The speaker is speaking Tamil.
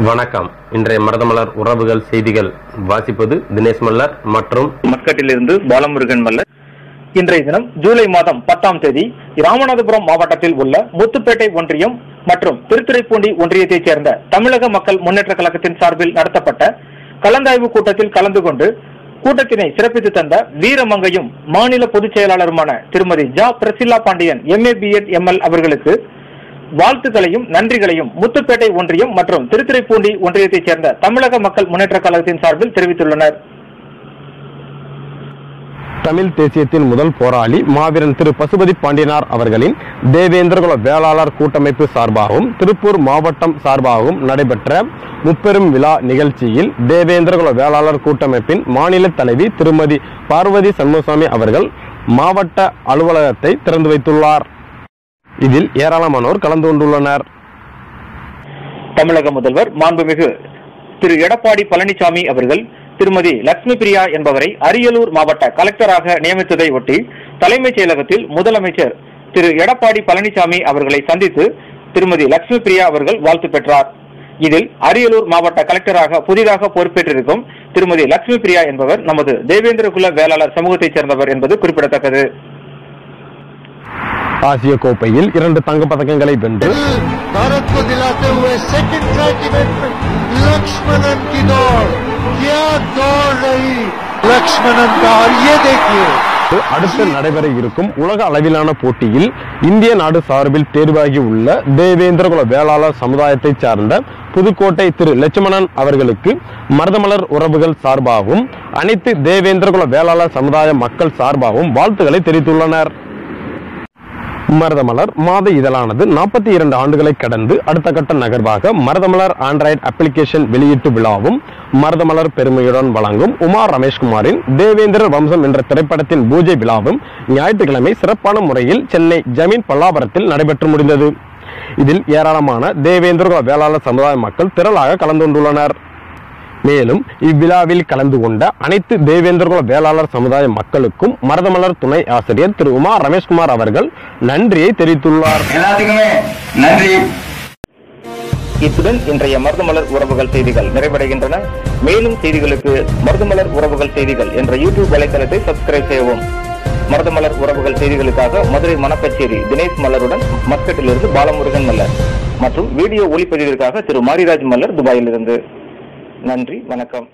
வணக்கம். இன்றைய மருதமலர் உறவுகள் செய்திகள் வாசிப்பது தினேஷ் மல்லர் மற்றும் மஸ்கட்டிலிருந்து பாலமுருகன் மல்லர். இன்றைய தினம் ஜூலை மாதம் பத்தாம் தேதி ராமநாதபுரம் மாவட்டத்தில் உள்ள முத்துப்பேட்டை ஒன்றியம் மற்றும் திருத்துறைப்பூண்டி ஒன்றியத்தைச் சேர்ந்த தமிழக மக்கள் முன்னேற்ற கழகத்தின் சார்பில் நடத்தப்பட்ட கலந்தாய்வு கூட்டத்தில் கலந்து கொண்டு கூட்டத்தினை சிறப்பித்து தந்த வீரமங்கையும் மாநில பொதுச் செயலாளருமான திருமதி ஜா Priscilla Pandian MA BEd ML அவர்களுக்கு வாழ்த்துக்களையும் நன்றிகளையும் முத்துப்பேட்டை ஒன்றியம் மற்றும் திருத்துறைப்பூண்டி ஒன்றியத்தைச் சேர்ந்த தமிழக மக்கள் முன்னேற்ற கழகத்தின் சார்பில் தெரிவித்துள்ளனர். தமிழ் தேசியத்தின் முதல் போராளி மாவீரன் திரு பசுபதி பாண்டியனார் அவர்களின் தேவேந்திரகுல வேளாளர் கூட்டமைப்பு சார்பாகவும் திருப்பூர் மாவட்டம் சார்பாகவும் நடைபெற்ற முப்பெரும் விழா நிகழ்ச்சியில் தேவேந்திரகுல வேளாளர் கூட்டமைப்பின் மாநில தலைவி திருமதி பார்வதி சண்முகசாமி அவர்கள் மாவட்ட அலுவலகத்தை திறந்து வைத்துள்ளார். இதில் ஏராளமானோர் கலந்து கொண்டுள்ளனர். தமிழக முதல்வர் மாண்புமிகு திரு எடப்பாடி பழனிசாமி அவர்கள் திருமதி லட்சுமி பிரியா என்பவரை அரியலூர் மாவட்ட கலெக்டராக நியமித்ததை ஒட்டி தலைமைச் செயலகத்தில் முதலமைச்சர் திரு எடப்பாடி பழனிசாமி அவர்களை சந்தித்து திருமதி லட்சுமி பிரியா அவர்கள் வாழ்த்து பெற்றார். இதில் அரியலூர் மாவட்ட கலெக்டராக புதிதாக பொறுப்பேற்றிருக்கும் திருமதி லட்சுமி பிரியா என்பவர் நமது தேவேந்திர குல வேளாளர் சமூகத்தைச் சேர்ந்தவர் என்பது குறிப்பிடத்தக்கது. ஆசிய கோப்பையில் இரண்டு தங்கப் பதக்கங்களை வென்று भारत को दिलाते हुए सेकंड ट्रैक इवेंट में लक्ष्मणन की दौड़ क्या दौड़ रही लक्ष्मणन का और ये देखिए அடுத்து நடைபெற இருக்கும் உலக அளவிலான போட்டியில் இந்திய நாடு சார்பில் தேர்வாகி உள்ள தேவேந்திரகுல வேளாளர் சமுதாயத்தைச் சார்ந்த புதுக்கோட்டை திரு லட்சுமணன் அவர்களுக்கு மருதமலர் உறவுகள் சார்பாகவும் அனைத்து தேவேந்திரகுல வேளாளர் சமுதாய மக்கள் சார்பாகவும் வாழ்த்துக்களை தெரிவித்துள்ளனர் மருதமலர் மாத இதழானது நாற்பத்தி இரண்டு ஆண்டுகளை கடந்து அடுத்த கட்ட நகர்வாக மருதமலர் ஆண்ட்ராய்டு அப்ளிகேஷன் வெளியீட்டு விழாவும் மருதமலர் பெருமையுடன் வழங்கும் உமார் ரமேஷ்குமாரின் தேவேந்திரர் வம்சம் என்ற திரைப்படத்தின் பூஜை விழாவும் ஞாயிற்றுக்கிழமை சிறப்பான முறையில் சென்னை ஜமீன் பல்லாவரத்தில் நடைபெற்று முடிந்தது. இதில் ஏராளமான தேவேந்திர வேளாளர் சமுதாய மக்கள் திரளாக கலந்து கொண்டுள்ளனர். மேலும் இவ்விழாவில் கலந்து கொண்ட அனைத்து தேவேந்திரகுல வேளாளர் சமுதாய மக்களுக்கும் மருதமலர் துணை ஆசிரியர் திரு உமா ரமேஷ்குமார் அவர்கள் நன்றியை தெரிவித்துள்ளார். எல்லாத்துக்குமே நன்றி. இத்துடன் இன்றைய மருதமலர் உறவுகள் செய்திகள் நிறைவடைகின்றன. மேலும் செய்திகளுக்கு மருதமலர் உறவுகள் செய்திகள் என்ற யூடியூப் வலைத்தளத்தை சப்ஸ்கிரைப் செய்யவும். மருதமலர் உறவுகள் செய்திகளுக்காக மதுரை மணக்கச்சேரி தினேஷ் மலருடன் மஸ்கட்டிலிருந்து பாலமுருகன் மல்லர் மற்றும் வீடியோ ஒளிப்பதிவிற்காக திரு மாரிராஜ் மல்லர் துபாயிலிருந்து. நன்றி வணக்கம்.